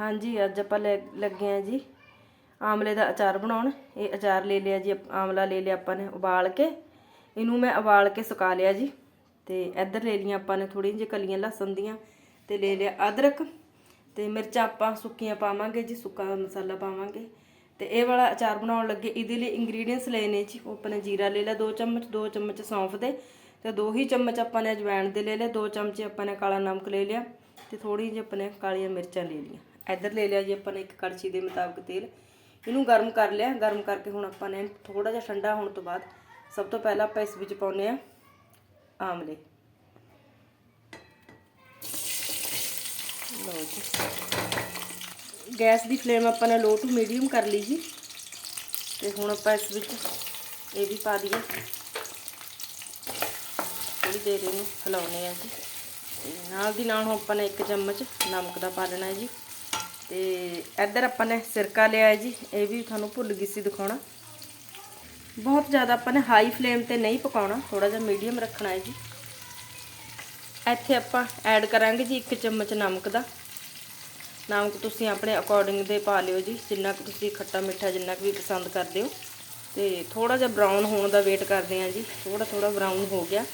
ਹਾਂਜੀ, ਅੱਜ ਆਪਾਂ ਲੈ- ਲੱਗੇ ਆ ਜੀ ਆਮਲੇ ਦਾ ਅਚਾਰ ਬਣਾਉਣ। ਇਹ ਅਚਾਰ ਲੈ ਲਿਆ ਜੀ ਆਮਲਾ ਲੈ ਲਿਆ ਆਪਾਂ ਨੇ ਉਬਾਲ ਕੇ। ਇਹਨੂੰ ਮੈਂ ਉਬਾਲ ਕੇ ਸੁਕਾ ਲਿਆ ਜੀ ਤੇ ਇੱਧਰ ਲੈ ਲਈਆਂ ਆਪਾਂ ਨੇ ਥੋੜ੍ਹੀਆਂ ਜਿਹੀ ਕਲੀਆਂ ਲਸਣ ਦੀਆਂ ਤੇ ਲੈ ਲਿਆ ਅਦਰਕ ਤੇ ਮਿਰਚਾਂ ਆਪਾਂ ਸੁੱਕੀਆਂ ਪਾਵਾਂਗੇ ਜੀ, ਸੁੱਕਾ ਮਸਾਲਾ ਪਾਵਾਂਗੇ। ਤੇ ਇਹ ਵਾਲਾ ਅਚਾਰ ਬਣਾਉਣ ਲੱਗੇ, ਇਹਦੇ ਲਈ ਇੰਗਰੀਡੀਅੰਟਸ ਲਏ ਨੇ ਜੀ। ਉਹ ਆਪਾਂ ਨੇ ਜੀਰਾ ਲੈ ਲਿਆ 2 ਚਮਚ 2 ਚਮਚ ਸੌਂਫ ਦੇ ਤੇ ਦੋ ਹੀ ਚਮਚ ਆਪਾਂ ਨੇ ਅਜਵਾਇਣ ਦੇ ਲੈ ਲਿਆ 2 ਚਮਚੇ ਆਪਾਂ ਨੇ ਕਾਲਾ ਨਮਕ ਲੈ ਲਿਆ ਤੇ ਥੋੜੀ ਜਿਹੀ ਆਪਾਂ ਨੇ ਕਾਲੀਆਂ ਮਿਰਚਾਂ ਲੈ ਲਈਆਂ। ਇੱਧਰ ਲੈ ਲਿਆ ਜੀ ਆਪਾਂ ਨੇ ਇੱਕ ਕੜਛੀ ਦੇ ਮੁਤਾਬਕ ਤੇਲ। ਇਹਨੂੰ ਗਰਮ ਕਰ ਲਿਆ। ਗਰਮ ਕਰਕੇ ਹੁਣ ਆਪਾਂ ਨੇ ਥੋੜਾ ਜਿਹਾ ਠੰਡਾ ਹੋਣ ਤੋਂ ਬਾਅਦ ਸਭ ਤੋਂ ਪਹਿਲਾਂ ਆਪਾਂ ਇਸ ਵਿੱਚ ਪਾਉਨੇ ਆ ਆਮਲੇ। ਲਓ ਜੀ। ਗੈਸ ਦੀ ਫਲੇਮ ਆਪਾਂ ਨੇ ਲੋ ਟੂ ਮੀਡੀਅਮ ਕਰ ਲਈ ਜੀ। ਤੇ ਹੁਣ ਆਪਾਂ ਇਸ ਵਿੱਚ ਇਹ ਵੀ ਪਾ ਦਈਏ। ਥੋੜੀ ਦੇਰ ਇਹਨੂੰ ਹਿਲਾਉਨੇ ਆ ਜੀ। ਤੇ ਨਾਲ ਦੀ ਨਾਲ ਹੁਣ ਆਪਾਂ ਨੇ ਇੱਕ ਚਮਚ ਨਮਕ ਦਾ ਪਾ ਲੈਣਾ ਹੈ ਜੀ। ਤੇ ਇੱਧਰ ਆਪਾਂ ਨੇ ਸਿਰਕਾ ਲਿਆ ਹੈ ਜੀ, ਇਹ ਵੀ ਤੁਹਾਨੂੰ ਭੁੱਲ ਗਈ ਸੀ ਦਿਖਾਉਣਾ। ਬਹੁਤ ਜ਼ਿਆਦਾ ਆਪਾਂ ਨੇ ਹਾਈ ਫਲੇਮ ਤੇ ਨਹੀਂ ਪਕਾਉਣਾ ਥੋੜਾ ਜਿਹਾ ਮੀਡੀਅਮ ਰੱਖਣਾ ਹੈ ਜੀ। ਇੱਥੇ ਆਪਾਂ ਐਡ ਕਰਾਂਗੇ ਜੀ ਇੱਕ ਚਮਚ ਨਮਕ ਦਾ। ਨਮਕ ਤੁਸੀਂ ਆਪਣੇ ਅਕੋਰਡਿੰਗ ਦੇ ਪਾ ਲਿਓ ਜੀ, ਜਿੰਨਾ ਕੁ ਤੁਸੀਂ ਖੱਟਾ ਮਿੱਠਾ ਜਿੰਨਾ ਕੁ ਵੀ ਪਸੰਦ ਕਰਦੇ ਹੋ। ਤੇ ਥੋੜਾ ਜਿਹਾ ਬਰਾਊਨ ਹੋਣ ਦਾ ਵੇਟ ਕਰਦੇ ਹਾਂ ਜੀ ਥੋੜਾ ਥੋੜਾ ਬਰਾਊਨ ਹੋ ਗਿਆ।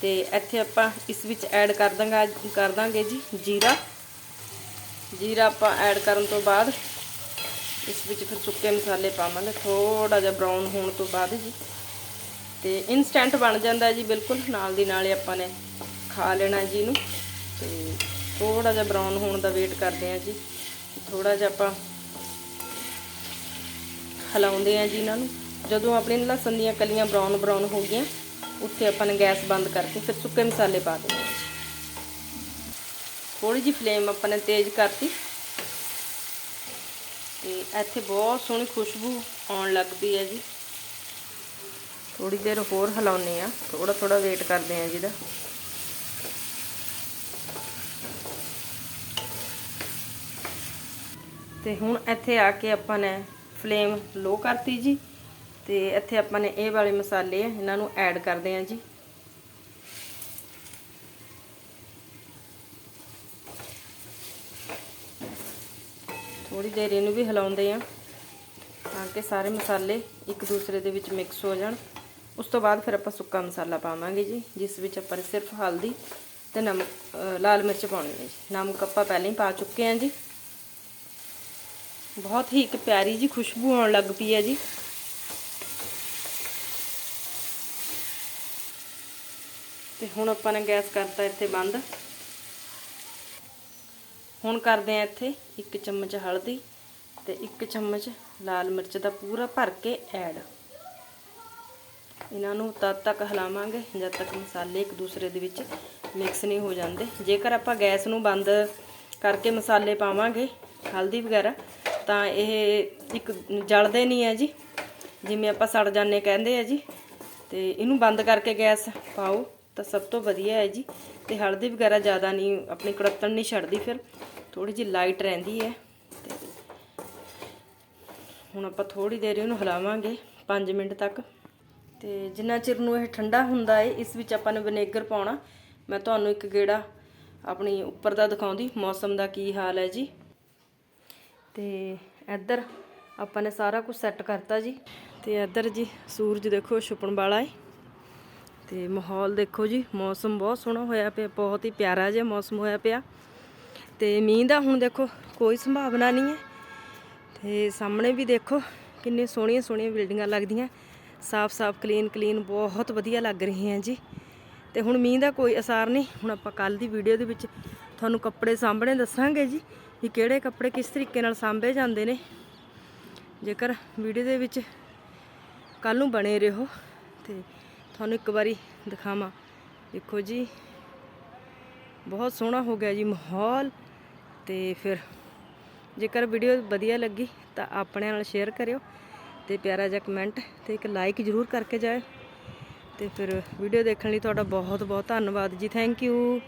ਤੇ ਇੱਥੇ ਆਪਾਂ ਇਸ ਵਿੱਚ ਐਡ ਕਰ ਦਾਂਗਾ ਕਰ ਦਾਂਗੇ ਜੀ ਜੀਰਾ। ਜੀਰਾ ਆਪਾਂ ਐਡ ਕਰਨ ਤੋਂ ਬਾਅਦ ਇਸ ਵਿੱਚ ਫਿਰ ਸੁੱਕੇ ਮਸਾਲੇ ਪਾਵਾਂਗੇ ਥੋੜਾ ਜਿਹਾ ਬਰਾਊਨ ਹੋਣ ਤੋਂ ਬਾਅਦ ਜੀ। ਤੇ ਇਨਸਟੈਂਟ ਬਣ ਜਾਂਦਾ ਜੀ ਬਿਲਕੁਲ, ਨਾਲ ਦੀ ਨਾਲ ਆਪਾਂ ਨੇ ਖਾ ਲੈਣਾ ਜੀ ਇਹਨੂੰ। ਤੇ ਥੋੜਾ ਜਿਹਾ ਬਰਾਊਨ ਹੋਣ ਦਾ ਵੇਟ ਕਰਦੇ ਆ ਜੀ। ਥੋੜਾ ਜਿਹਾ ਆਪਾਂ ਹਲਾਉਂਦੇ ਆ ਜੀ ਇਹਨਾਂ ਨੂੰ। ਜਦੋਂ ਆਪਣੇ ਲਸਣ ਦੀਆਂ ਕਲੀਆਂ ਬਰਾਊਨ ਬਰਾਊਨ ਹੋ ਗਈਆਂ, ਉੱਥੇ ਆਪਾਂ ਨੇ ਗੈਸ ਬੰਦ ਕਰਕੇ ਫਿਰ ਸੁੱਕੇ ਮਸਾਲੇ ਪਾ ਦੇਣੇ ਆ ਜੀ ਜਿਹੀ ਫਲੇਮ ਆਪਾਂ ਨੇ ਤੇਜ਼ ਕਰਤੀ। ਤੇ ਇੱਥੇ ਬਹੁਤ ਸੋਹਣੀ ਖੁਸ਼ਬੂ ਆਉਣ ਲੱਗ ਪਈ ਹੈ ਜੀ। ਥੋੜੀ ਦੇਰ ਹੋਰ ਹਿਲਾਉਨੇ ਆ ਥੋੜਾ ਥੋੜਾ ਵੇਟ ਕਰਦੇ ਆ ਜਿਹਦਾ ਤੇ ਹੁਣ ਇੱਥੇ ਆ ਕੇ ਆਪਾਂ ਨੇ ਫਲੇਮ ਲੋ ਕਰਤੀ ਜੀ। ਤੇ ਇੱਥੇ ਆਪਾਂ ਨੇ ਇਹ ਵਾਲੇ ਮਸਾਲੇ ਆ, ਇਹਨਾਂ ਨੂੰ ਐਡ ਕਰਦੇ ਆ ਜੀ। ਥੋੜੀ ਦੇਰ ਇਹਨੂੰ ਵੀ ਹਿਲਾਉਂਦੇ ਆ ਤਾਂ ਕਿ ਸਾਰੇ ਮਸਾਲੇ ਇੱਕ ਦੂਸਰੇ ਦੇ ਵਿੱਚ ਮਿਕਸ ਹੋ ਜਾਣ। ਉਸ ਤੋਂ ਬਾਅਦ ਫਿਰ ਆਪਾਂ ਸੁੱਕਾ ਮਸਾਲਾ ਪਾਵਾਂਗੇ ਜੀ, ਜਿਸ ਵਿੱਚ ਆਪਾਂ ਨੇ ਸਿਰਫ ਹਲਦੀ ਤੇ ਨਮਕ ਲਾਲ ਮਿਰਚ ਪਾਉਣੀ ਹੈ ਜੀ। ਨਮਕ ਆਪਾਂ ਪਹਿਲਾਂ ਹੀ ਪਾ ਚੁੱਕੇ ਹਾਂ ਜੀ। ਬਹੁਤ ਹੀ ਇੱਕ ਪਿਆਰੀ ਜੀ ਖੁਸ਼ਬੂ ਆਉਣ ਲੱਗ ਪਈ ਹੈ ਜੀ। ਤੇ ਹੁਣ ਆਪਾਂ ਨੇ ਗੈਸ ਕਰਤਾ ਇੱਥੇ ਬੰਦ। ਹੁਣ ਕਰਦੇ ਆ ਇੱਥੇ ਇੱਕ ਚਮਚ ਹਲਦੀ ਤੇ ਇੱਕ ਚਮਚ ਲਾਲ ਮਿਰਚ ਦਾ ਪੂਰਾ ਭਰ ਕੇ ਐਡ। ਇਹਨਾਂ ਨੂੰ ਤਦ ਤੱਕ ਹਿਲਾਵਾਂਗੇ ਜਦ ਤੱਕ ਮਸਾਲੇ ਇੱਕ ਦੂਸਰੇ ਦੇ ਵਿੱਚ ਮਿਕਸ ਨਹੀਂ ਹੋ ਜਾਂਦੇ। ਜੇਕਰ ਆਪਾਂ ਗੈਸ ਨੂੰ ਬੰਦ ਕਰਕੇ ਮਸਾਲੇ ਪਾਵਾਂਗੇ, ਹਲਦੀ ਵਗੈਰਾ, ਤਾਂ ਇਹ ਇੱਕ ਜਲਦੇ ਨਹੀਂ ਹੈ ਜੀ। ਜਿਵੇਂ ਆਪਾਂ ਸੜ ਜਾਂਦੇ ਕਹਿੰਦੇ ਆ ਜੀ। ਤੇ ਇਹਨੂੰ ਬੰਦ ਕਰਕੇ ਗੈਸ ਪਾਓ। ਤਾਂ ਸਭ ਤੋਂ ਵਧੀਆ ਹੈ ਜੀ। ਤੇ ਹਲਦੀ ਵਗੈਰਾ ਜ਼ਿਆਦਾ ਨਹੀਂ, ਆਪਣੀ ਕੜੱਤਣ ਨਹੀਂ ਛੱਡਦੀ ਫਿਰ। ਥੋੜੀ ਜਿਹੀ ਲਾਈਟ ਰਹਿੰਦੀ ਹੈ। ਤੇ ਹੁਣ ਆਪਾਂ ਥੋੜੀ ਦੇਰ ਇਹਨੂੰ ਹਿਲਾਵਾਂਗੇ 5 ਮਿੰਟ ਤੱਕ। ਤੇ ਜਿੰਨਾ ਚਿਰ ਨੂੰ ਇਹ ਠੰਡਾ ਹੁੰਦਾ ਹੈ ਇਸ ਵਿੱਚ ਆਪਾਂ ਨੇ ਵਿਨੇਗਰ ਪਾਉਣਾ। ਮੈਂ ਤੁਹਾਨੂੰ ਇੱਕ ਗੇੜਾ ਆਪਣੀ ਉੱਪਰ ਦਾ ਦਿਖਾਉਂਦੀ, ਮੌਸਮ ਦਾ ਕੀ ਹਾਲ ਹੈ ਜੀ। ਤੇ ਇੱਧਰ ਆਪਾਂ ਨੇ ਸਾਰਾ ਕੁਝ ਸੈੱਟ ਕਰਤਾ ਜੀ। ਤੇ ਇੱਧਰ ਜੀ ਸੂਰਜ ਦੇਖੋ, ਛੁਪਣ ਵਾਲਾ ਹੈ ਤੇ ਮਾਹੌਲ ਦੇਖੋ ਜੀ, ਮੌਸਮ ਬਹੁਤ ਸੋਹਣਾ ਹੋਇਆ ਪਿਆ, ਬਹੁਤ ਹੀ ਪਿਆਰਾ ਜਿਹਾ ਮੌਸਮ ਹੋਇਆ ਪਿਆ। ਤੇ ਮੀਂਹ ਦਾ ਹੁਣ ਦੇਖੋ, ਕੋਈ ਸੰਭਾਵਨਾ ਨਹੀਂ ਹੈ। ਤੇ ਸਾਹਮਣੇ ਵੀ ਦੇਖੋ ਕਿੰਨੇ ਸੋਹਣੀਆਂ ਸੋਹਣੀਆਂ ਬਿਲਡਿੰਗਾਂ ਲੱਗਦੀਆਂ। ਸਾਫ਼-ਸਾਫ਼ ਕਲੀਨ ਕਲੀਨ, ਬਹੁਤ ਵਧੀਆ ਲੱਗ ਰਹੀਆਂ ਜੀ। ਤੇ ਹੁਣ ਮੀਂਹ ਦਾ ਕੋਈ ਅਸਾਰ ਨਹੀਂ। ਹੁਣ ਆਪਾਂ ਕੱਲ ਦੀ ਵੀਡੀਓ ਦੇ ਵਿੱਚ ਤੁਹਾਨੂੰ ਕੱਪੜੇ ਸਾਂਭਣੇ ਦੱਸਾਂਗੇ ਜੀ ਕਿ ਕਿਹੜੇ ਕੱਪੜੇ ਕਿਸ ਤਰੀਕੇ ਨਾਲ ਸਾਂਭੇ ਜਾਂਦੇ ਨੇ। ਜੇਕਰ ਵੀਡੀਓ ਦੇ ਵਿੱਚ ਕੱਲ ਨੂੰ ਬਣੇ ਰਹੋ ਤੇ ਤੁਹਾਨੂੰ ਇੱਕ ਵਾਰੀ ਦਿਖਾਵਾਂ। ਦੇਖੋ ਜੀ, ਬਹੁਤ ਸੋਹਣਾ ਹੋ ਗਿਆ ਜੀ ਮਾਹੌਲ। ਤੇ ਫਿਰ ਜੇਕਰ ਵੀਡੀਓ ਵਧੀਆ ਲੱਗੀ ਤਾਂ ਆਪਣੇ ਨਾਲ ਸ਼ੇਅਰ ਕਰਿਓ ਤੇ ਪਿਆਰਾ ਜਿਹਾ ਕਮੈਂਟ ਤੇ ਇੱਕ ਲਾਈਕ ਜ਼ਰੂਰ ਕਰਕੇ ਜਾਇਓ। ਤੇ ਫਿਰ ਵੀਡੀਓ ਦੇਖਣ ਲਈ ਤੁਹਾਡਾ ਬਹੁਤ ਬਹੁਤ ਧੰਨਵਾਦ ਜੀ। Thank you.